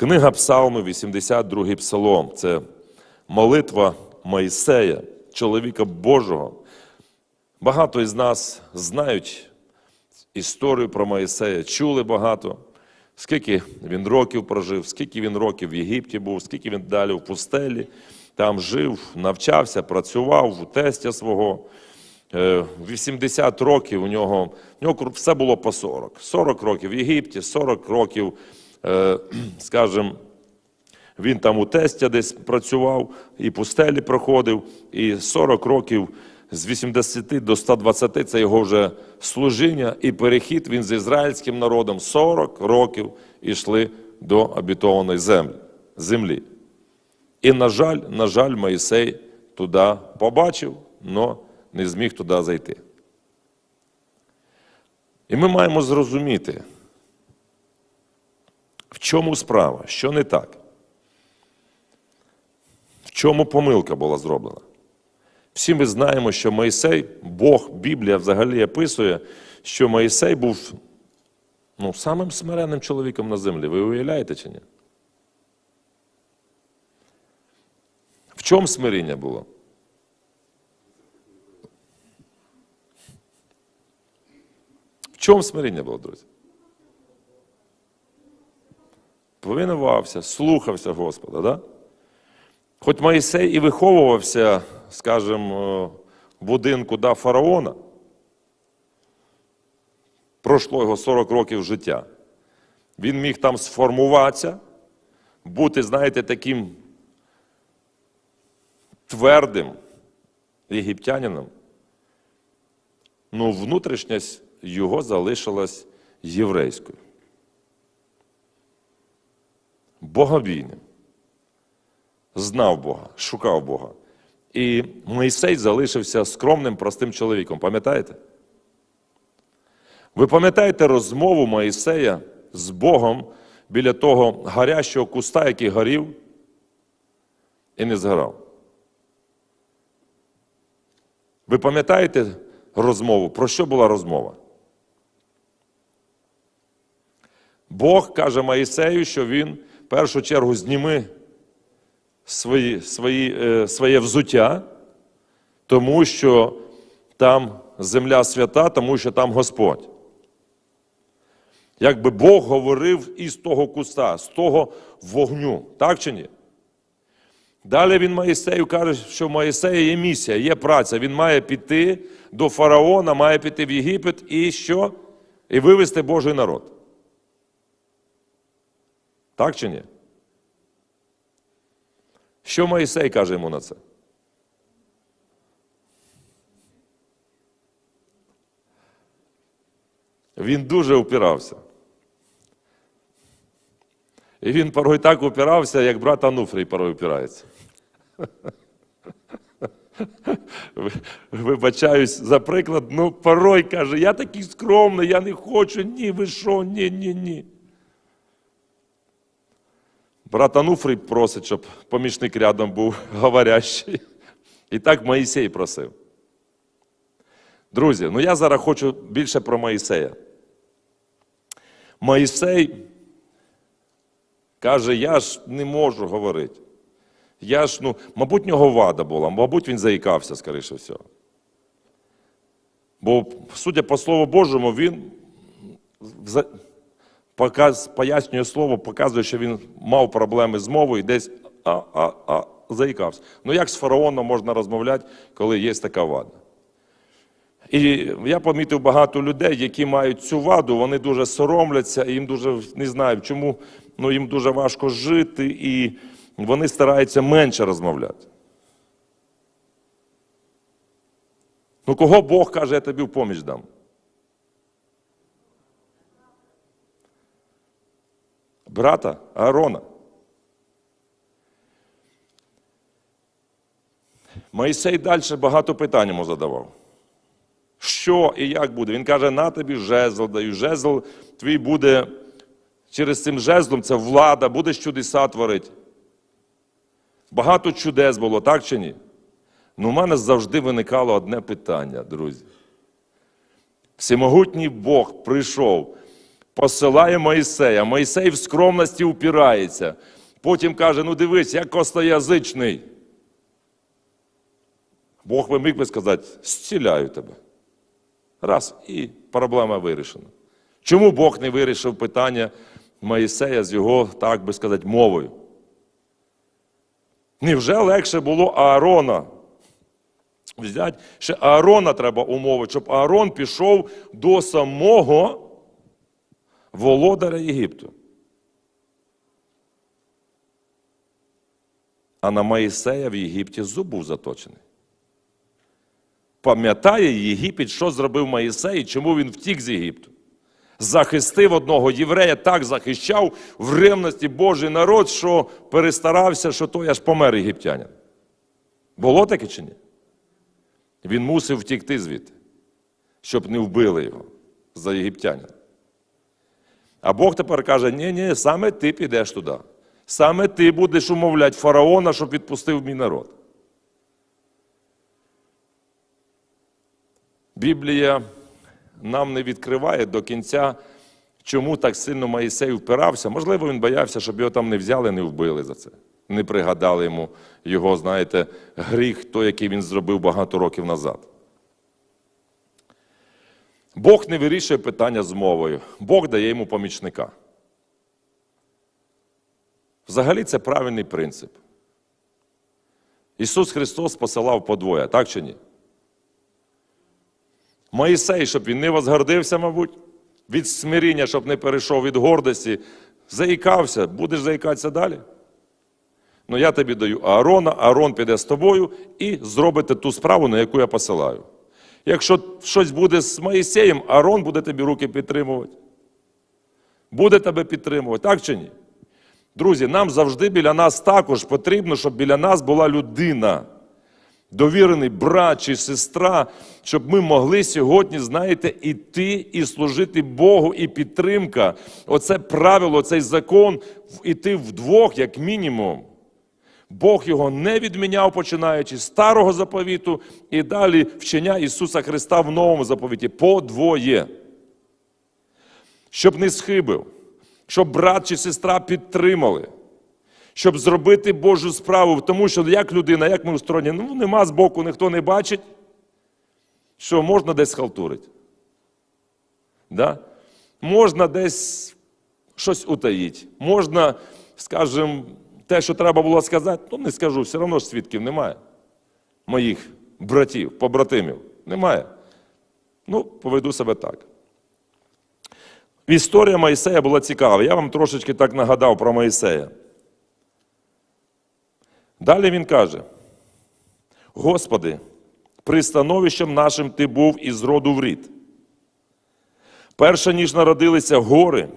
Книга Псалми, 82 псалом. Це молитва Моїсея, чоловіка Божого. Багато із нас знають історію про Моїсея, чули багато, скільки він років прожив, скільки він років в Єгипті був, скільки він далі в пустелі, там жив, навчався, працював у тестя свого. Е, 80 років у нього, у нього все було по 40. 40 років в Єгипті, 40 років, е, скажімо, він там у тестя десь працював, і пустелі проходив, і 40 років з 80 до 120 це його вже служіння і перехід він з ізраїльським народом 40 років ішли до обітованої землі. землі. І, на жаль, на жаль, Моїсей туди побачив, але не зміг туди зайти. І ми маємо зрозуміти, в чому справа, що не так. В чому помилка була зроблена? Всі ми знаємо, що Моїсей, Бог, Біблія взагалі описує, що Моїсей був ну, самим смиренним чоловіком на землі. Ви уявляєте чи ні? В чому смиріння було? В чому смиріння було, друзі? Повинувався, слухався Господа, да? Хоч Моїсей і виховувався, скажімо, в будинку да, фараона, пройшло його 40 років життя. Він міг там сформуватися, бути, знаєте, таким твердим єгиптянином. Ну, внутрішність його залишилась єврейською. Боговійним знав Бога, шукав Бога. І Моїсей залишився скромним, простим чоловіком. Пам'ятаєте? Ви пам'ятаєте розмову Моїсея з Богом біля того гарящого куста, який горів і не згорав? Ви пам'ятаєте розмову? Про що була розмова? Бог каже Моїсею, що він першу чергу зніми свої, свої, е, своє взуття, тому що там земля свята, тому що там Господь. Якби Бог говорив із того куста, з того вогню, так чи ні? Далі він Моїсею каже, що в Моїсея є місія, є праця. Він має піти до фараона, має піти в Єгипет і що? І вивести Божий народ. Так чи ні? Що Моїсей каже йому на це? Він дуже упирався. І він порой так упирався, як брат Ануфрій порой упирається. Вибачаюсь за приклад, ну порой каже, я такий скромний, я не хочу, ні, ви що, ні, ні, ні. Брат Ануфрій просить, щоб помічник рядом був говорящий. І так Моїсей просив. Друзі, ну я зараз хочу більше про Моїсея. Моїсей каже, я ж не можу говорити. Я ж, ну, мабуть, нього вада була, мабуть, він заїкався, скоріше всього. Бо, судя по Слову Божому, він показ, пояснює слово, показує, що він мав проблеми з мовою і десь а, а, а, заїкався. Ну як з фараоном можна розмовляти, коли є така вада? І я помітив багато людей, які мають цю ваду, вони дуже соромляться, і їм дуже не знаю, чому ну, їм дуже важко жити, і вони стараються менше розмовляти. Ну, кого Бог каже, я тобі в поміч дам? Брата Аарона. Моїсей далі багато питань йому задавав. Що і як буде? Він каже, на тобі жезл даю. Жезл твій буде через цим жезлом, це влада, будеш чудеса творити. Багато чудес було, так чи ні? Ну, у мене завжди виникало одне питання, друзі. Всемогутній Бог прийшов посилає Моїсея. Моїсей в скромності упирається. Потім каже: ну дивись, я костоязичний. Бог би міг би сказати, зціляю тебе. Раз, і проблема вирішена. Чому Бог не вирішив питання Моїсея з його, так би сказати, мовою? Невже легше було Аарона? Взять, ще Аарона треба умовити, щоб Аарон пішов до самого володаря Єгипту. А на Моїсея в Єгипті зуб був заточений. Пам'ятає Єгипет, що зробив Моїсей і чому він втік з Єгипту? Захистив одного єврея, так захищав в ревності Божий народ, що перестарався, що той аж помер єгиптянин. Було таке чи ні? Він мусив втікти звідти, щоб не вбили його за єгиптянина. А Бог тепер каже: ні, ні, саме ти підеш туди. Саме ти будеш умовляти фараона, щоб відпустив мій народ. Біблія нам не відкриває до кінця, чому так сильно Моїсей впирався. Можливо, він боявся, щоб його там не взяли, не вбили за це. Не пригадали йому його, знаєте, гріх, той, який він зробив багато років назад. Бог не вирішує питання з мовою, Бог дає йому помічника. Взагалі це правильний принцип. Ісус Христос посилав подвоє, так чи ні? Моїсей, щоб він не возгордився, мабуть, від смиріння, щоб не перейшов від гордості, заїкався, будеш заїкатися далі. Ну, я тобі даю Аарона, Аарон піде з тобою і зробите ту справу, на яку я посилаю. Якщо щось буде з Моїсеєм, Аарон буде тобі руки підтримувати. Буде тебе підтримувати, так чи ні? Друзі, нам завжди біля нас також потрібно, щоб біля нас була людина, довірений брат чи сестра, щоб ми могли сьогодні, знаєте, іти і служити Богу, і підтримка. Оце правило, цей закон іти вдвох, як мінімум. Бог його не відміняв, починаючи з старого заповіту і далі вчення Ісуса Христа в новому заповіті. Подвоє. Щоб не схибив, щоб брат чи сестра підтримали, щоб зробити Божу справу, тому що як людина, як ми устроєні, ну нема збоку, ніхто не бачить, що можна десь схалтурити. Да? Можна десь щось утаїти, можна, скажімо, те, що треба було сказати, ну не скажу, все одно ж свідків немає. Моїх братів, побратимів. Немає. Ну, поведу себе так. Історія Моїсея була цікава. Я вам трошечки так нагадав про Моїсея. Далі він каже: Господи, пристановищем нашим ти був із роду в рід. Перше, ніж народилися гори,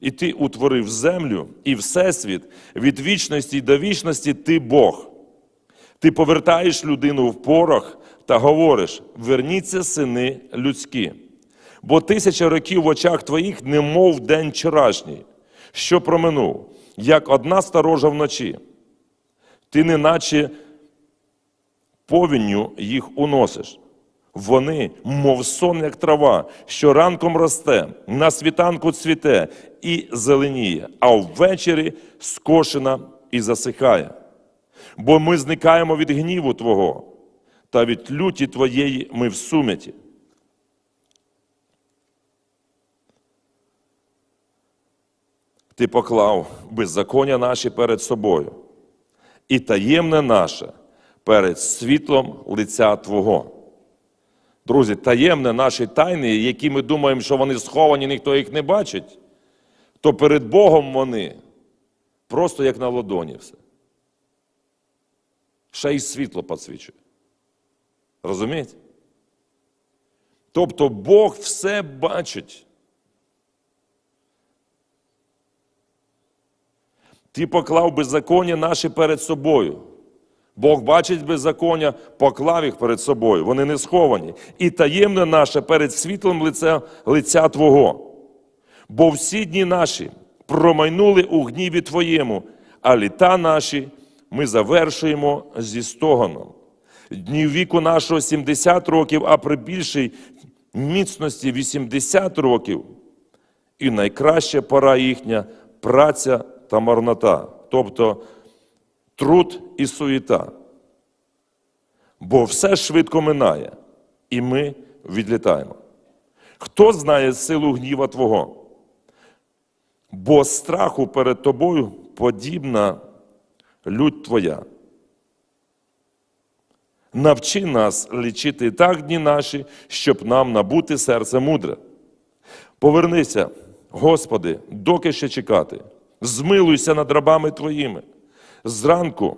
і ти утворив землю і всесвіт, від вічності до вічності ти Бог. Ти повертаєш людину в порох та говориш: верніться, сини людські. Бо тисяча років в очах твоїх, немов день вчорашній, що проминув, як одна сторожа вночі. Ти неначе повінню їх уносиш. Вони, мов сон, як трава, що ранком росте, на світанку цвіте і зеленіє, а ввечері скошена і засихає. Бо ми зникаємо від гніву Твого, та від люті Твоєї ми в сум'яті. Ти поклав беззаконня наші перед собою, і таємне наше перед світлом лиця Твого. Друзі, таємне наші тайни, які ми думаємо, що вони сховані, ніхто їх не бачить, то перед Богом вони просто як на ладоні все. Ще й світло підсвічує. Розумієте? Тобто Бог все бачить. Ти поклав беззаконня наші перед собою. Бог бачить беззаконня, поклав їх перед собою. Вони не сховані. І таємне наше перед світлом лиця, лиця Твого. Бо всі дні наші промайнули у гніві Твоєму, а літа наші ми завершуємо зі стогоном. Днів віку нашого 70 років, а при більшій міцності 80 років. і найкраща пора їхня праця та марнота, тобто труд і суєта. Бо все швидко минає, і ми відлітаємо. Хто знає силу гніва Твого? Бо страху перед тобою подібна лють Твоя. Навчи нас лічити так дні наші, щоб нам набути серце мудре. Повернися, Господи, доки ще чекати. Змилуйся над рабами Твоїми. Зранку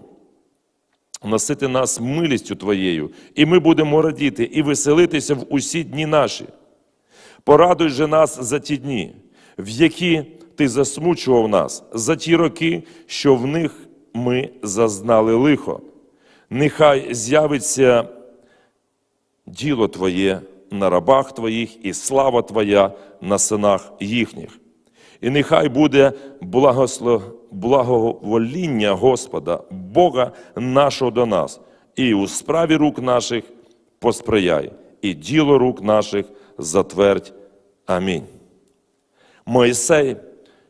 носити нас милістю Твоєю, і ми будемо радіти і веселитися в усі дні наші. Порадуй же нас за ті дні, в які ти засмучував нас, за ті роки, що в них ми зазнали лихо. Нехай з'явиться діло Твоє на рабах Твоїх і слава Твоя на синах їхніх. І нехай буде благосло... благовоління Господа, Бога нашого до нас, і у справі рук наших посприяй, і діло рук наших затвердь. Амінь. Моїсей,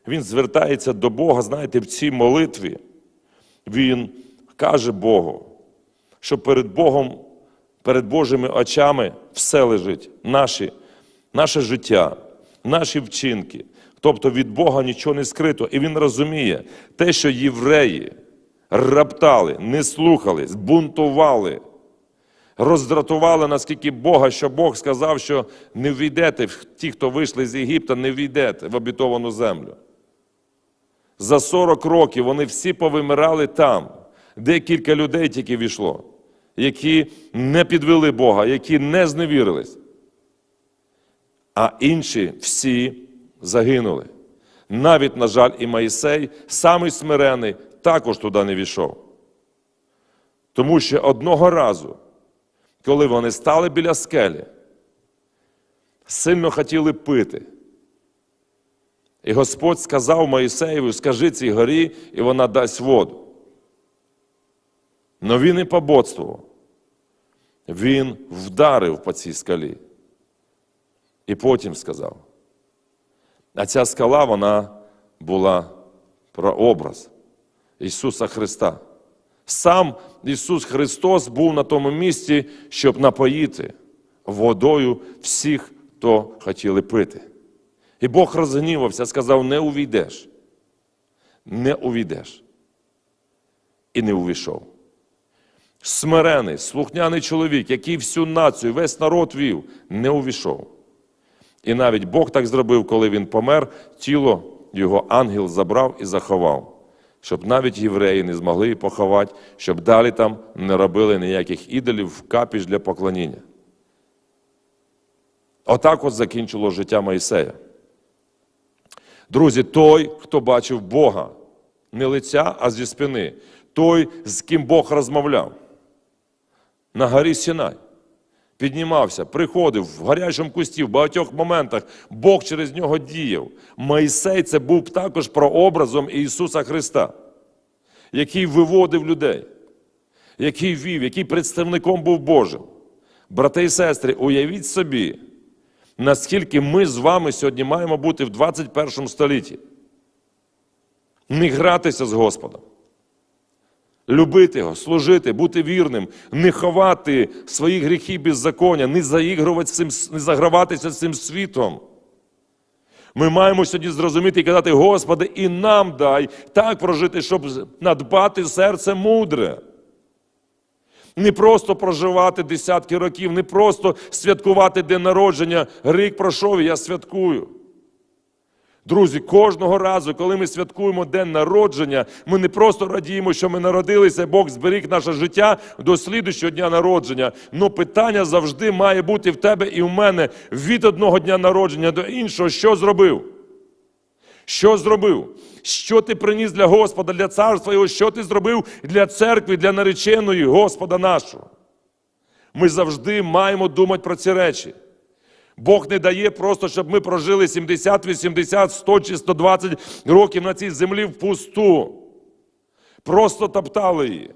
він звертається до Бога, знаєте, в цій молитві. Він каже Богу, що перед Богом, перед Божими очами все лежить, наші, наше життя, наші вчинки. Тобто від Бога нічого не скрито. І він розуміє, те, що євреї раптали, не слухались, бунтували, роздратували наскільки Бога, що Бог сказав, що не війдете, ті, хто вийшли з Єгипта, не війдете в обітовану землю. За 40 років вони всі повимирали там, де кілька людей тільки війшло, які не підвели Бога, які не зневірились. А інші всі загинули. Навіть, на жаль, і Моїсей, самий смирений, також туди не війшов. Тому що одного разу, коли вони стали біля скелі, сильно хотіли пити. І Господь сказав Моїсеєві, скажи цій горі, і вона дасть воду. Но він і пободствував. Він вдарив по цій скалі. І потім сказав. А ця скала, вона була прообраз Ісуса Христа. Сам Ісус Христос був на тому місці, щоб напоїти водою всіх, хто хотіли пити. І Бог розгнівався, сказав: не увійдеш. Не увійдеш. І не увійшов. Смирений, слухняний чоловік, який всю націю, весь народ вів, не увійшов. І навіть Бог так зробив, коли він помер, тіло його ангел забрав і заховав, щоб навіть євреї не змогли її поховати, щоб далі там не робили ніяких ідолів в капіш для поклоніння. Отак от закінчило життя Моїсея. Друзі, той, хто бачив Бога, не лиця, а зі спини, той, з ким Бог розмовляв. На горі Сінай. Піднімався, приходив в гарячому кусті, в багатьох моментах Бог через нього діяв. Моїсей це був також прообразом Ісуса Христа, який виводив людей, який вів, який представником був Божим. Брати і сестри, уявіть собі, наскільки ми з вами сьогодні маємо бути в 21 столітті. Не гратися з Господом. Любити його, служити, бути вірним, не ховати свої гріхи беззаконня, не заігрувати цим, не заграватися цим світом. Ми маємо сьогодні зрозуміти і казати, Господи, і нам дай так прожити, щоб надбати серце мудре. Не просто проживати десятки років, не просто святкувати день народження. Рік пройшов, я святкую. Друзі, кожного разу, коли ми святкуємо день народження, ми не просто радіємо, що ми народилися, Бог зберіг наше життя до слідущого дня народження. Но питання завжди має бути в тебе і в мене від одного дня народження до іншого, що зробив? Що зробив? Що ти приніс для Господа, для царства Його, що ти зробив для церкви, для нареченої Господа нашого? Ми завжди маємо думати про ці речі. Бог не дає просто, щоб ми прожили 70, 80, 100 чи 120 років на цій землі впусту. Просто топтали її.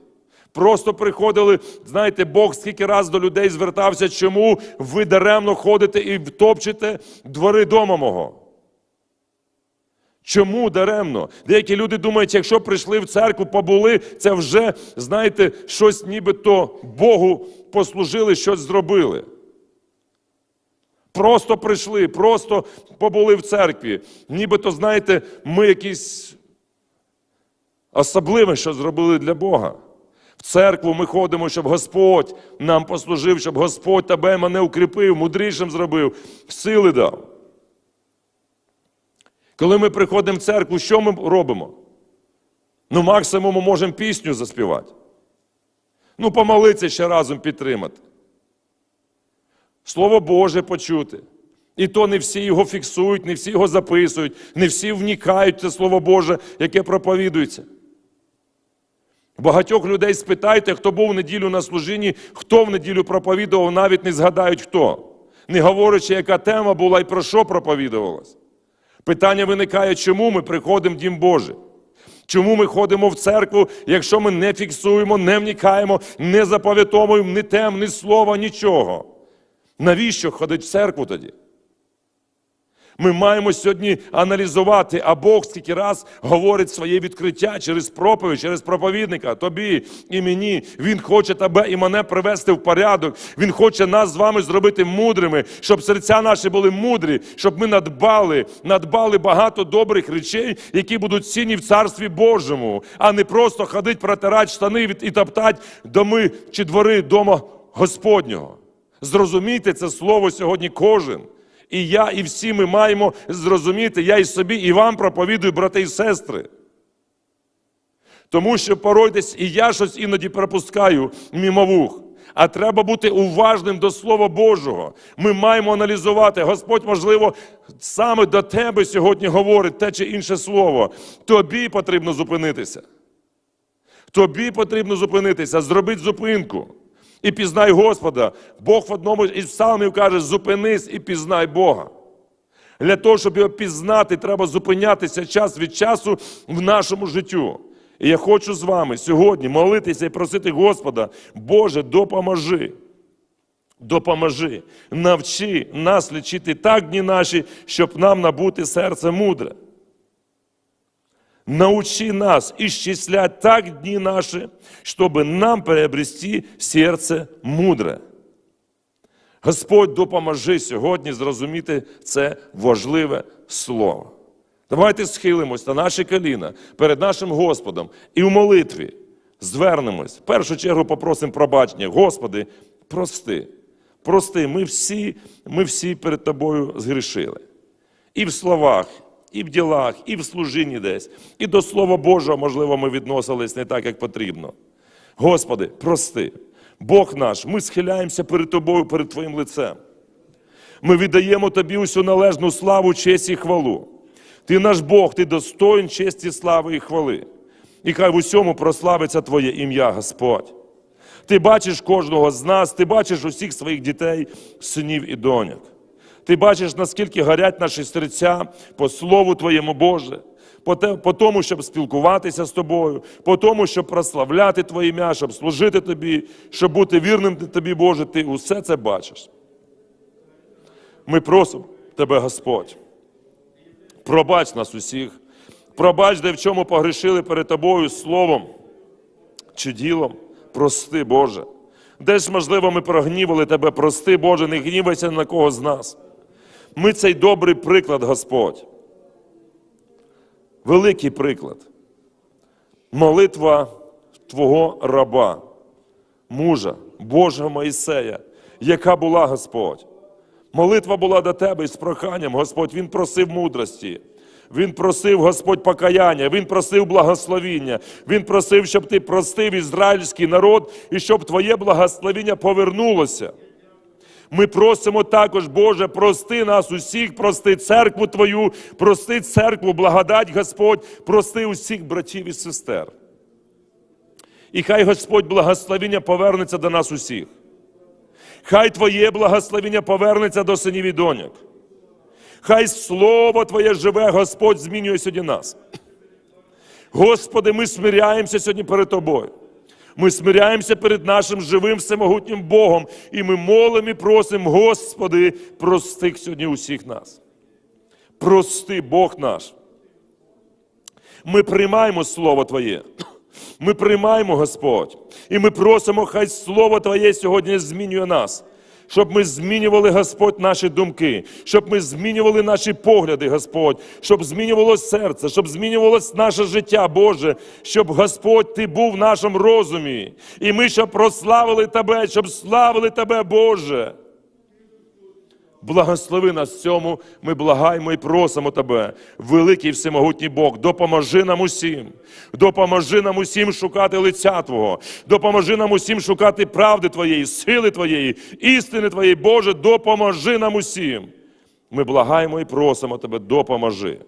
Просто приходили, знаєте, Бог скільки раз до людей звертався, чому ви даремно ходите і втопчете двори дома мого. Чому даремно? Деякі люди думають, якщо прийшли в церкву, побули, це вже, знаєте, щось нібито Богу послужили, щось зробили. Просто прийшли, просто побули в церкві. Нібито, знаєте, ми якісь особливе, що зробили для Бога. В церкву ми ходимо, щоб Господь нам послужив, щоб Господь тебе мене укріпив, мудрішим зробив, сили дав. Коли ми приходимо в церкву, що ми робимо? Ну, максимум ми можемо пісню заспівати. Ну, помолитися ще разом підтримати. Слово Боже почути. І то не всі його фіксують, не всі його записують, не всі вникають в це Слово Боже, яке проповідується. Багатьох людей спитайте, хто був в неділю на служінні, хто в неділю проповідував, навіть не згадають хто. Не говорячи, яка тема була і про що проповідувалась. Питання виникає, чому ми приходимо в Дім Божий? Чому ми ходимо в церкву, якщо ми не фіксуємо, не вникаємо, не запам'ятовуємо ні тем, ні слова, нічого? Навіщо ходить в церкву тоді? Ми маємо сьогодні аналізувати, а Бог скільки раз говорить своє відкриття через проповідь, через проповідника, тобі і мені. Він хоче тебе і мене привести в порядок. Він хоче нас з вами зробити мудрими, щоб серця наші були мудрі, щоб ми надбали, надбали багато добрих речей, які будуть цінні в Царстві Божому, а не просто ходить, протирати штани і топтати доми чи двори дома Господнього. Зрозумійте це слово сьогодні кожен. І я, і всі ми маємо зрозуміти, я і собі, і вам проповідую, брати і сестри. Тому що порой десь і я щось іноді пропускаю мімо вух. А треба бути уважним до Слова Божого. Ми маємо аналізувати. Господь, можливо, саме до тебе сьогодні говорить те чи інше слово. Тобі потрібно зупинитися. Тобі потрібно зупинитися, зробити зупинку. І пізнай Господа. Бог в одному із псалмів каже: зупинись і пізнай Бога. Для того, щоб його пізнати, треба зупинятися час від часу в нашому життю. І я хочу з вами сьогодні молитися і просити Господа, Боже, допоможи. Допоможи, навчи нас лічити так дні наші, щоб нам набути серце мудре. Научи нас исчислять так дни наши, чтобы нам приобрести серце мудре. Господь допоможи сьогодні зрозуміти це важливе слово. Давайте схилимось на наші коліна перед нашим Господом і в молитві звернемось. В першу чергу попросимо пробачення. Господи, прости, прости, ми всі, ми всі перед Тобою згрішили. І в словах, і в ділах, і в служінні десь. І до Слова Божого, можливо, ми відносились не так, як потрібно. Господи, прости, Бог наш, ми схиляємося перед Тобою, перед Твоїм лицем. Ми віддаємо Тобі усю належну славу, честь і хвалу. Ти наш Бог, ти достоїн честі, слави і хвали. І хай в усьому прославиться Твоє ім'я, Господь. Ти бачиш кожного з нас, ти бачиш усіх своїх дітей, синів і доньок. Ти бачиш, наскільки горять наші серця по Слову Твоєму Боже, по, те, по тому, щоб спілкуватися з Тобою, по тому, щоб прославляти Твоє ім'я, щоб служити Тобі, щоб бути вірним Тобі, Боже, Ти усе це бачиш. Ми просимо Тебе, Господь, пробач нас усіх, пробач, де в чому погрішили перед Тобою словом чи ділом. Прости, Боже. Десь, можливо, ми прогнівали Тебе, прости, Боже, не гнівайся на кого з нас. Ми цей добрий приклад, Господь. Великий приклад. Молитва Твого раба, мужа, Божого Моїсея, яка була Господь. Молитва була до Тебе із проханням, Господь. Він просив мудрості. Він просив Господь покаяння, Він просив благословіння, Він просив, щоб ти простив ізраїльський народ і щоб Твоє благословіння повернулося. Ми просимо також, Боже, прости нас усіх, прости церкву Твою, прости церкву, благодать Господь, прости усіх братів і сестер. І хай Господь благословіння повернеться до нас усіх. Хай Твоє благословіння повернеться до синів і доньок. Хай Слово Твоє живе, Господь змінює сьогодні нас. Господи, ми смиряємося сьогодні перед Тобою. Ми смиряємося перед нашим живим всемогутнім Богом. І ми молимо і просимо, Господи, прости сьогодні усіх нас. Прости, Бог наш. Ми приймаємо Слово Твоє. Ми приймаємо, Господь, і ми просимо, хай Слово Твоє сьогодні змінює нас. Щоб ми змінювали, Господь, наші думки, щоб ми змінювали наші погляди, Господь, щоб змінювалося серце, щоб змінювалося наше життя, Боже, щоб Господь Ти був в нашому розумі. І ми щоб прославили Тебе, щоб славили Тебе, Боже. Благослови нас цьому, ми благаємо і просимо Тебе, великий всемогутній Бог, допоможи нам усім, допоможи нам усім шукати лиця Твого, допоможи нам усім шукати правди Твоєї, сили Твоєї, істини Твоєї, Боже, допоможи нам усім. Ми благаємо і просимо Тебе, допоможи.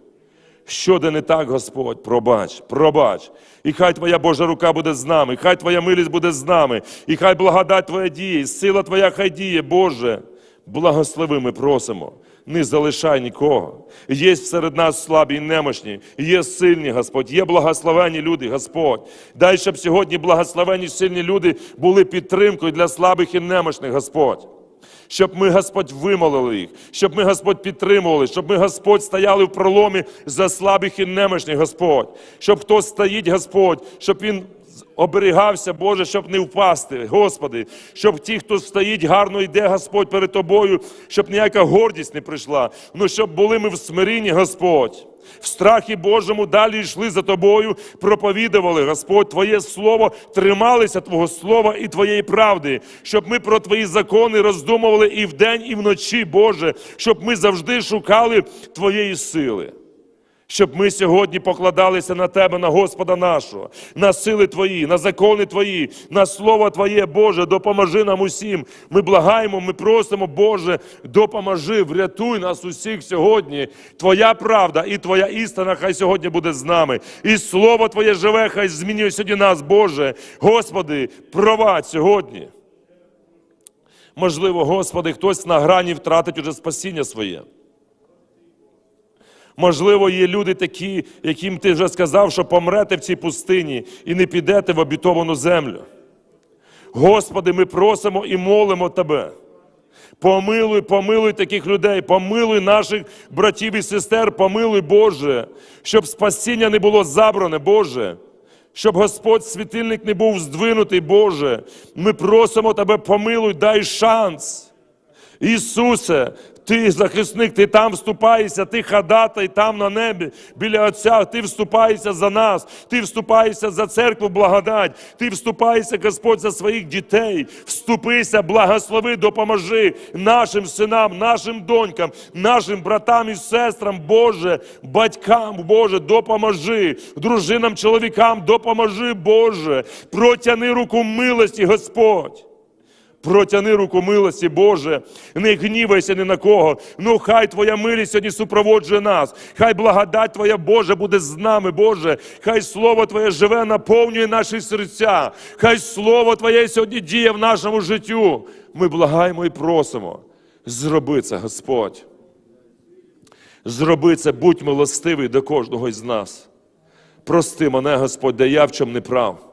Що де не так, Господь, пробач, пробач. І хай Твоя Божа рука буде з нами, хай Твоя милість буде з нами, і хай благодать Твоя діє, сила Твоя хай діє, Боже. Благослови, ми просимо, не залишай нікого. Є серед нас слабі і немощні, є сильні, Господь, є благословені люди, Господь. Дай, щоб сьогодні благословені сильні люди були підтримкою для слабих і немощних, Господь. Щоб ми, Господь, вимолили їх, щоб ми, Господь, підтримували, щоб ми, Господь, стояли в проломі за слабих і немощних, Господь. Щоб хто стоїть, Господь, щоб він оберігався, Боже, щоб не впасти, Господи, щоб ті, хто стоїть, гарно йде, Господь, перед Тобою, щоб ніяка гордість не прийшла. Ну, щоб були ми в смирінні, Господь. В страхі Божому далі йшли за тобою, проповідували, Господь, Твоє Слово, трималися Твого Слова і Твоєї правди, щоб ми про Твої закони роздумували і вдень, і вночі, Боже, щоб ми завжди шукали Твоєї сили. Щоб ми сьогодні покладалися на Тебе, на Господа нашого, на сили Твої, на закони Твої, на Слово Твоє, Боже, допоможи нам усім. Ми благаємо, ми просимо, Боже, допоможи, врятуй нас усіх сьогодні. Твоя правда і Твоя істина хай сьогодні буде з нами. І Слово Твоє живе, хай змінює сьогодні нас, Боже. Господи, провадь сьогодні. Можливо, Господи, хтось на грані втратить уже спасіння своє. Можливо, є люди такі, яким ти вже сказав, що помрете в цій пустині і не підете в обітовану землю. Господи, ми просимо і молимо Тебе. Помилуй, помилуй таких людей, помилуй наших братів і сестер, помилуй, Боже, щоб спасіння не було забране, Боже. Щоб Господь світильник не був здвинутий, Боже. Ми просимо Тебе, помилуй, дай шанс. Ісусе, ти захисник, ти там вступаєшся, ти хадатай там на небі біля Отця, ти вступаєшся за нас, ти вступаєшся за церкву благодать, ти вступаєшся, Господь, за своїх дітей. Вступися, благослови, допоможи нашим синам, нашим донькам, нашим братам і сестрам, Боже, батькам, Боже, допоможи, дружинам, чоловікам, допоможи, Боже, протяни руку милості, Господь. Протяни руку милості, Боже, не гнівайся ні на кого. Ну, хай Твоя милість сьогодні супроводжує нас. Хай благодать Твоя Боже буде з нами, Боже. Хай Слово Твоє живе, наповнює наші серця. Хай Слово Твоє сьогодні діє в нашому життю. Ми благаємо і просимо. Зроби це, Господь. Зроби це, будь милостивий до кожного із нас. Прости мене, Господь, де я в чому не прав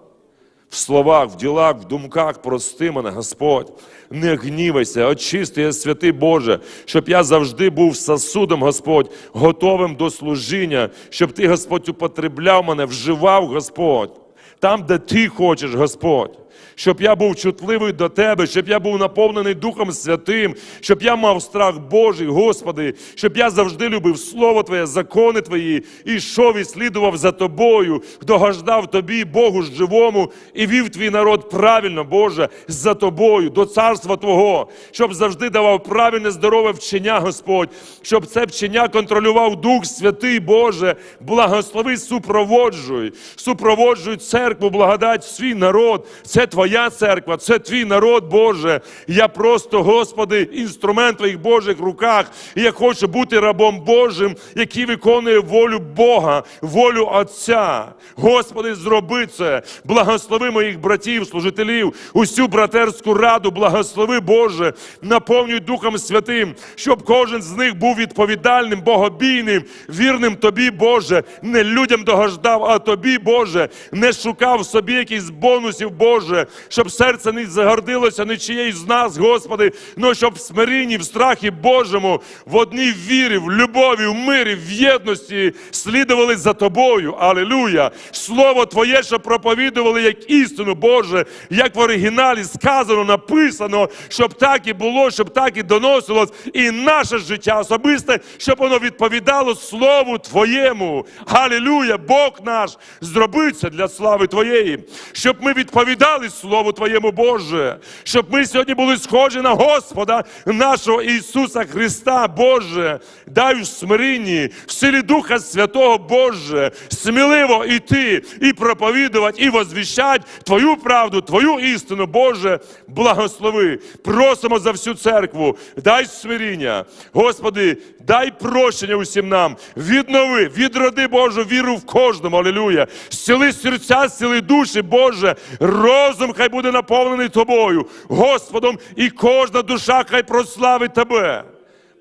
в словах, в ділах, в думках, прости мене, Господь. Не гнівайся, очисти, я святий Боже, щоб я завжди був сосудом, Господь, готовим до служіння, щоб Ти, Господь, употребляв мене, вживав, Господь, там, де Ти хочеш, Господь. Щоб я був чутливий до Тебе, щоб я був наповнений Духом Святим, щоб я мав страх Божий, Господи, щоб я завжди любив Слово Твоє, закони Твої, і йшов і слідував за Тобою, догождав Тобі, Богу живому, і вів твій народ правильно, Боже, за Тобою, до царства Твого, щоб завжди давав правильне, здорове вчення, Господь, щоб це вчення контролював Дух Святий, Боже, благослови, супроводжуй, супроводжуй церкву, благодать свій народ. Це Твоя церква, це твій народ, Боже. Я просто, Господи, інструмент в Твоїх Божих руках. І я хочу бути рабом Божим, який виконує волю Бога, волю Отця. Господи, зроби це. Благослови моїх братів, служителів, усю братерську раду, благослови, Боже, наповнюй Духом Святим, щоб кожен з них був відповідальним, богобійним, вірним Тобі, Боже, не людям догождав, а Тобі, Боже, не шукав собі якихось бонусів, Боже, щоб серце не загордилося нічиєї з нас, Господи, но щоб в смирінні, в страхі Божому, в одній вірі, в любові, в мирі, в єдності слідували за Тобою. Алілуя! Слово Твоє, що проповідували як істину, Боже, як в оригіналі сказано, написано, щоб так і було, щоб так і доносилось, і наше життя особисте, щоб воно відповідало Слову Твоєму. Алілуя! Бог наш зробив це для слави Твоєї, щоб ми відповідали Слову Твоєму, Боже, щоб ми сьогодні були схожі на Господа нашого Ісуса Христа, Боже, дай в смиренні, в силі Духа Святого, Боже, сміливо іти і проповідувати, і возвіщати Твою правду, Твою істину, Боже, благослови. Просимо за всю церкву, дай смиріння, Господи, дай прощення усім нам, віднови, відроди Божу віру в кожному, алілуя. Зціли серця, зціли душі, Боже, розум хай буде наповнений Тобою, Господом, і кожна душа хай прославить Тебе.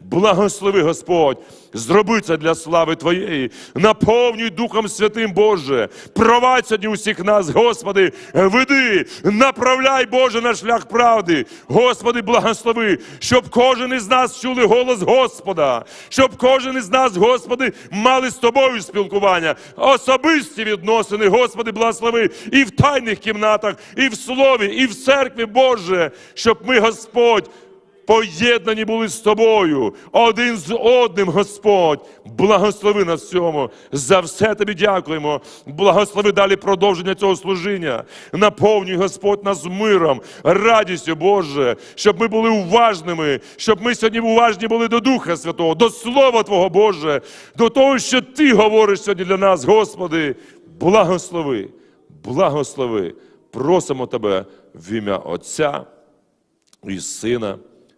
Благослови Господь, зроби це для слави Твоєї, наповнюй Духом Святим, Боже, провадь сьогодні усіх нас, Господи, веди, направляй, Боже, на шлях правди. Господи, благослови, щоб кожен із нас чули голос Господа, щоб кожен із нас, Господи, мали з Тобою спілкування, особисті відносини, Господи, благослови і в тайних кімнатах, і в слові, і в церкві, Боже, щоб ми, Господь, поєднані були з тобою, один з одним, Господь. Благослови нас в цьому. За все тобі дякуємо. Благослови далі продовження цього служіння. Наповнюй Господь нас миром, радістю, Боже, щоб ми були уважними, щоб ми сьогодні уважні були до Духа Святого, до Слова Твого, Боже, до того, що Ти говориш сьогодні для нас, Господи. Благослови, благослови. Просимо Тебе в ім'я Отця і Сина,